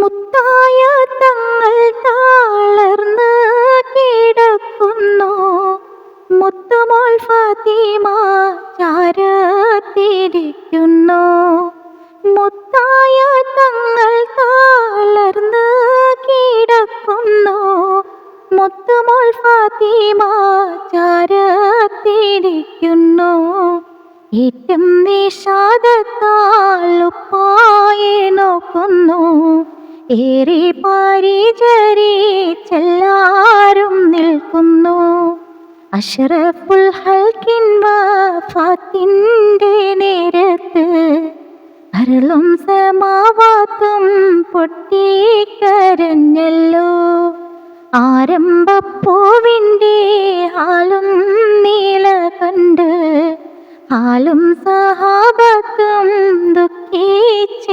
മുത്തായ തങ്ങൾ താളർന്ന് കിടക്കുന്നു. മുത്തുമോൾ ഫാത്തിമ ചാരത്തിരിക്കുന്നു. മുത്തായ തങ്ങൾ താളർന്ന് കിടക്കുന്നു. മുത്തുമോൾ ഫാത്തിമ ചാരത്തിരിക്കുന്നു. ഏറ്റം വിഷാദത്താൽ ഉപ്പായി നോക്കുന്നു. ഏറെ പരിചരിച്ചെല്ലാരും നിൽക്കുന്നു. അഷറഫുൽ ഹൽക്കിൻ വാഫാത്തിന്റെ നേരത്ത് അരളും സമാവാത്തും പൊട്ടിക്കരഞ്ഞല്ലോ. ആരംഭപ്പൂവിന്റെ ആളും നീല കണ്ട് ആളും സഹാബത്തും ദുഃഖിച്ചിരിപ്പല്ലോ.